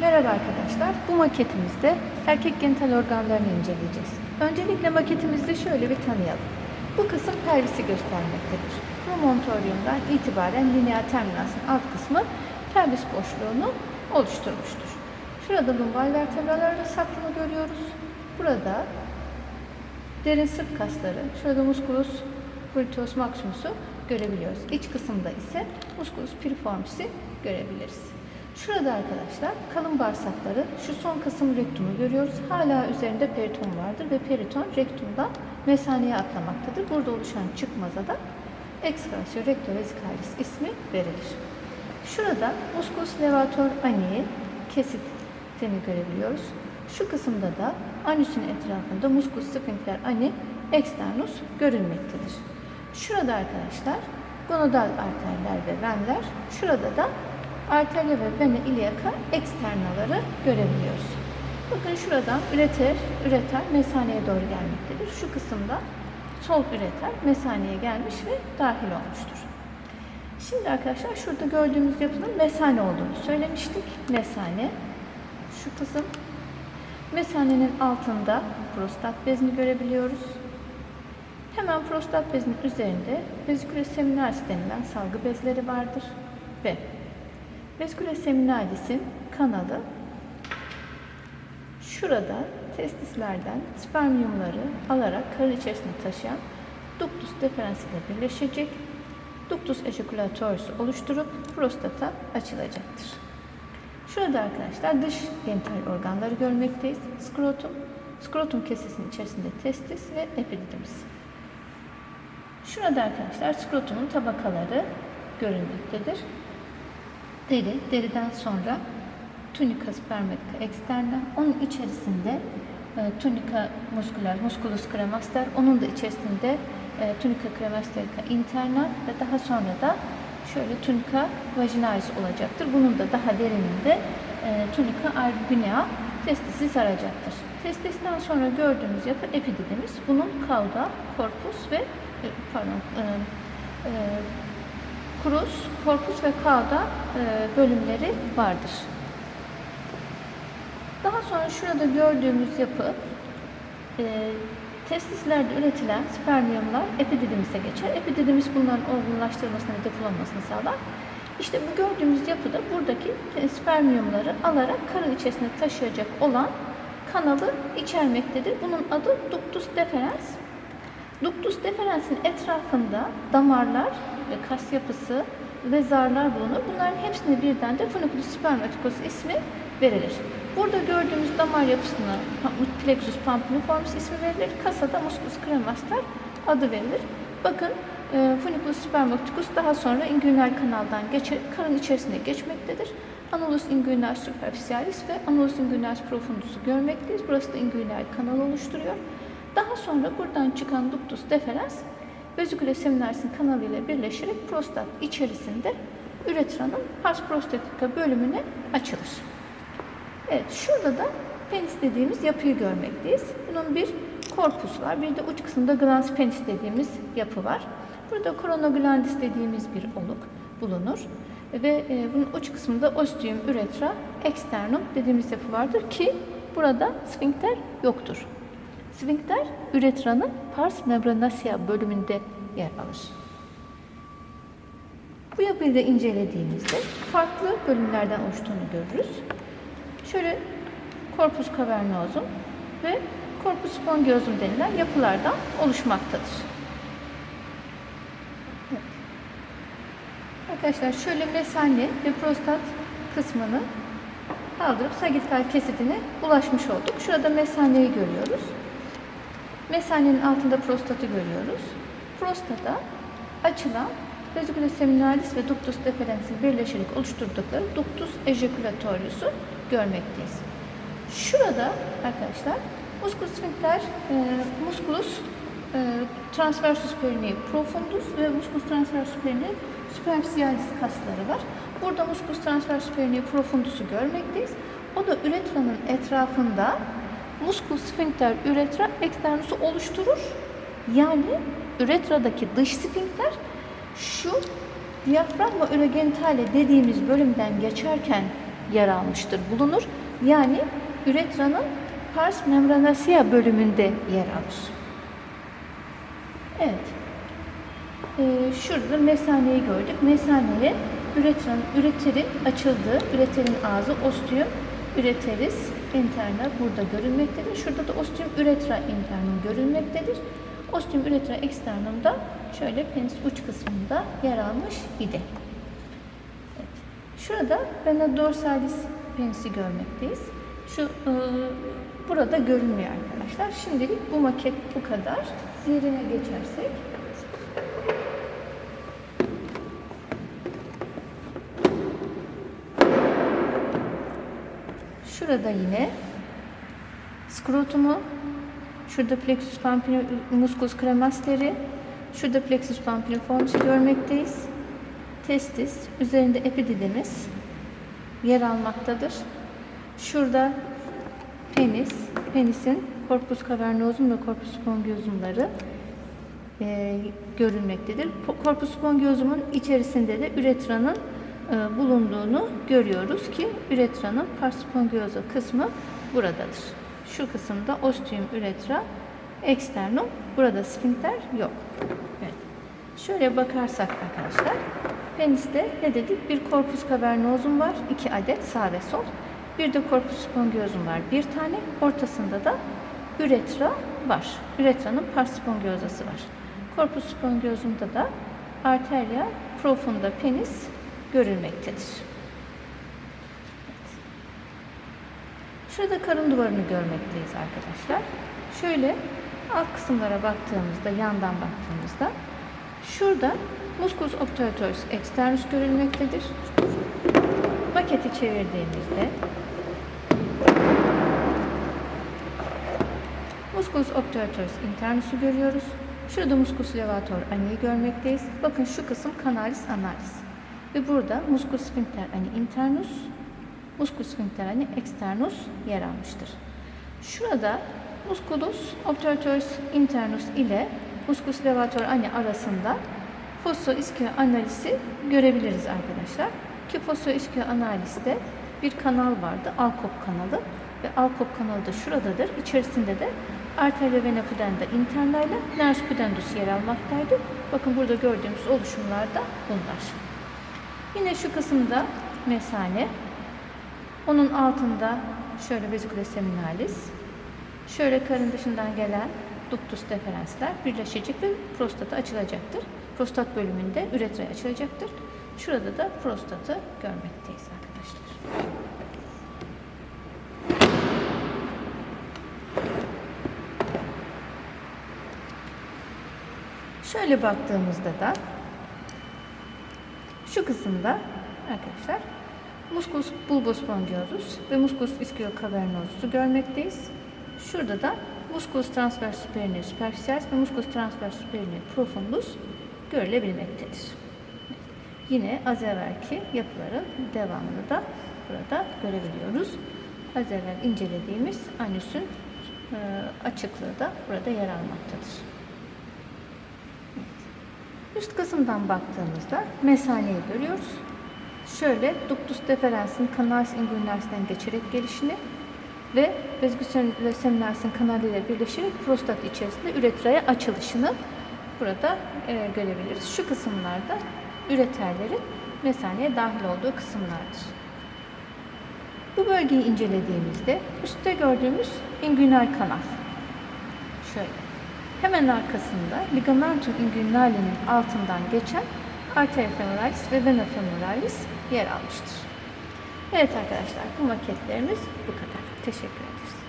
Merhaba arkadaşlar. Bu maketimizde erkek genital organlarını inceleyeceğiz. Öncelikle maketimizde şöyle bir tanıyalım. Bu kısım pelvisi göstermektedir. Promontoriumdan itibaren lineal terminasın alt kısmı pelvis boşluğunu oluşturmuştur. Şurada lumbar vertebralar ve sakrumu görüyoruz. Burada derin sırt kasları, şurada musculus gluteus maximus'u görebiliyoruz. İç kısımda ise musculus piriformis'i görebiliriz. Şurada arkadaşlar kalın bağırsakları, şu son kısım rektumu görüyoruz. Hala üzerinde periton vardır ve periton rektumdan mesaneye atlamaktadır. Burada oluşan çıkmaza da excavasio rectovesicalis ismi verilir. Şurada musculus levator anii kesitini görebiliyoruz. Şu kısımda da anüsün etrafında musculus sphincter ani externus görülmektedir. Şurada arkadaşlar gonadal arterler ve venler, şurada da arterya ve vena iliaca externaları görebiliyoruz. Bakın şuradan üreter, üreter mesaneye doğru gelmektedir. Şu kısımda sol üreter mesaneye gelmiş ve dahil olmuştur. Şimdi arkadaşlar şurada gördüğümüz yapının mesane olduğunu söylemiştik. Mesane şu kısım. Mesanenin altında prostat bezini görebiliyoruz. Hemen prostat bezinin üzerinde vesiküle seminalis denilen salgı bezleri vardır ve vesiküle seminalis'in kanalı şurada testislerden spermiyumları alarak karın içerisine taşıyan ductus deferens ile birleşecek. Ductus ejaculatorius oluşturup prostata açılacaktır. Şurada arkadaşlar dış genital organları görmekteyiz. Skrotum, skrotum kesesinin içerisinde testis ve epididymis. Şurada arkadaşlar skrotumun tabakaları görünmektedir. Deri, deriden sonra tunica spermatica externa, onun içerisinde e, tunica muscular, musculus cremaster, onun da içerisinde e, tunica cremasterica interna ve daha sonra da şöyle tunica vaginalis olacaktır. Bunun da daha derininde e, tunica albinea testisi saracaktır. Testisten sonra gördüğümüz yapı epididimiz. Bunun cauda, korpus ve e, pardon e, e, krus, korpus ve cauda e, bölümleri vardır. Daha sonra şurada gördüğümüz yapı e, testislerde üretilen spermiyumlar epididimise geçer. Epididimis bunların olgunlaştırılmasını ve depolanmasını sağlar. İşte bu gördüğümüz yapıda buradaki e, spermiyumları alarak karın içerisine taşıyacak olan kanalı içermektedir. Bunun adı ductus deferens. Ductus deferens'in etrafında damarlar ve kas yapısı ve zarlar bulunur. Bunların hepsine birden de funiculus spermaticus ismi verilir. Burada gördüğümüz damar yapısına plexus pampiliformis ismi verilir. Kasada musculus cremaster adı verilir. Bakın e, funiculus spermaticus daha sonra inguinal kanaldan geçerek karın içerisine geçmektedir. Annulus inguinalis superficialis ve annulus inguinalis profundus'u görmekteyiz. Burası da inguinal kanal oluşturuyor. Daha sonra buradan çıkan ductus deferens veziküle seminarisin kanalı ile birleşerek prostat içerisinde üretranın pars prostatika bölümüne açılır. Evet, şurada da penis dediğimiz yapıyı görmekteyiz. Bunun bir korpus var, bir de uç kısmında glans penis dediğimiz yapı var. Burada koronoglandis dediğimiz bir oluk bulunur. Ve e, bunun uç kısmında ostium üretra externum dediğimiz yapı vardır ki burada sfinkter yoktur. Sfinkter üretranın pars membranacea bölümünde yer alır. Bu yapıyı da incelediğimizde farklı bölümlerden oluştuğunu görürüz. Şöyle corpus cavernosum ve corpus spongiosum denilen yapılardan oluşmaktadır. Evet. Arkadaşlar şöyle mesane ve prostat kısmını kaldırıp sagittal kesidine ulaşmış olduk. Şurada mesaneyi görüyoruz. Mesanenin altında prostatı görüyoruz. Prostata açılan Vesicula seminalis ve ductus deferensin birleşerek oluşturdukları ductus ejaculatorius'u görmekteyiz. Şurada arkadaşlar musculus sphincter, e, musculus e, transversus perineum profundus ve musculus transversus perineum superficialis kasları var. Burada musculus transversus perineum profundus'u görmekteyiz. O da üretranın etrafında musculus sphincter üretra externus'u oluşturur. Yani üretradaki dış sphincter şu diyafragma üregenitale dediğimiz bölümden geçerken yer almıştır, bulunur. Yani üretranın pars membranacea bölümünde yer alır. Evet. Ee, şurada mesaneyi gördük. Mesaneye üretran, üreterin açıldığı, üreterin ağzı ostium üreteris interna burada görülmektedir. Şurada da ostium üretra internum görülmektedir. Ostium üretra externum da şöyle penis uç kısmında yer almış idi. Evet. Şurada vena dorsalis penisi görmekteyiz. Şu e, burada görünmüyor arkadaşlar. Şimdilik bu maket bu kadar. Diğerine geçersek. Şurada yine skrotumu, şurada plexus pampinimuscus cremasteri, şurada plexus pampiniformis görmekteyiz. Testis, üzerinde epididimiz yer almaktadır. Şurada penis, penisin corpus cavernosum ve corpus spongiosumları e, görülmektedir. Corpus spongiosum'un içerisinde de üretranın bulunduğunu görüyoruz ki üretranın pars spongiosa kısmı buradadır. Şu kısımda ostium üretra externum, burada sfinkter yok. Evet. Şöyle bakarsak arkadaşlar, peniste ne dedik? Bir corpus cavernosum var, iki adet sağ ve sol. Bir de corpus spongiosum var, bir tane. Ortasında da üretra var. Üretranın pars spongiosası var. Corpus spongiosumda da arteria profunda penis görülmektedir. Şurada karın duvarını görmekteyiz arkadaşlar. Şöyle alt kısımlara baktığımızda, yandan baktığımızda şurada musculus obturator externus görülmektedir. Maketi çevirdiğimizde musculus obturator internus'u görüyoruz. Şurada musculus levator aniyi görmekteyiz. Bakın şu kısım canalis analis. Ve burada musculus sphincter ani internus, musculus sphincter ani externus yer almıştır. Şurada musculus obturator internus ile musculus levator ani arasında fosso ischio analisi görebiliriz arkadaşlar. Ki fosso ischio analiste bir kanal vardı, Alkop kanalı ve Alkop kanalı da şuradadır. İçerisinde de arteria vena pudenda interna ile nervus pudendus yer almaktaydı. Bakın burada gördüğümüz oluşumlar da bunlar. Yine şu kısımda mesane. Onun altında şöyle vesicula seminalis. Şöyle karın dışından gelen ductus deferensler birleşecek ve prostata açılacaktır. Prostat bölümünde üretraya açılacaktır. Şurada da prostatı görmekteyiz arkadaşlar. Şöyle baktığımızda da şu kısımda arkadaşlar musculus bulbus spongiosus ve musculus ischiocavernosus'u görmekteyiz. Şurada da musculus transversus superior superficialis ve musculus transversus superior profundus görülebilmektedir. Yine az evvelki yapıların devamını da burada görebiliyoruz. Az evvel incelediğimiz anüsün e, açıklığı da burada yer almaktadır. Üst kısımdan baktığımızda mesaneyi görüyoruz. Şöyle ductus deferens'in canalis inguinalis'ten geçerek gelişini ve vesicula seminaris'in kanalıyla birleşerek prostat içerisinde üretraya açılışını burada e, görebiliriz. Şu kısımlarda üreterlerin mesaneye dahil olduğu kısımlardır. Bu bölgeyi incelediğimizde üstte gördüğümüz inguinal kanal. Şöyle. Hemen arkasında ligamentum inguinali'nin altından geçen arteria femoralis ve vena femoralis yer almıştır. Evet arkadaşlar bu maketlerimiz bu kadar. Teşekkür ederiz.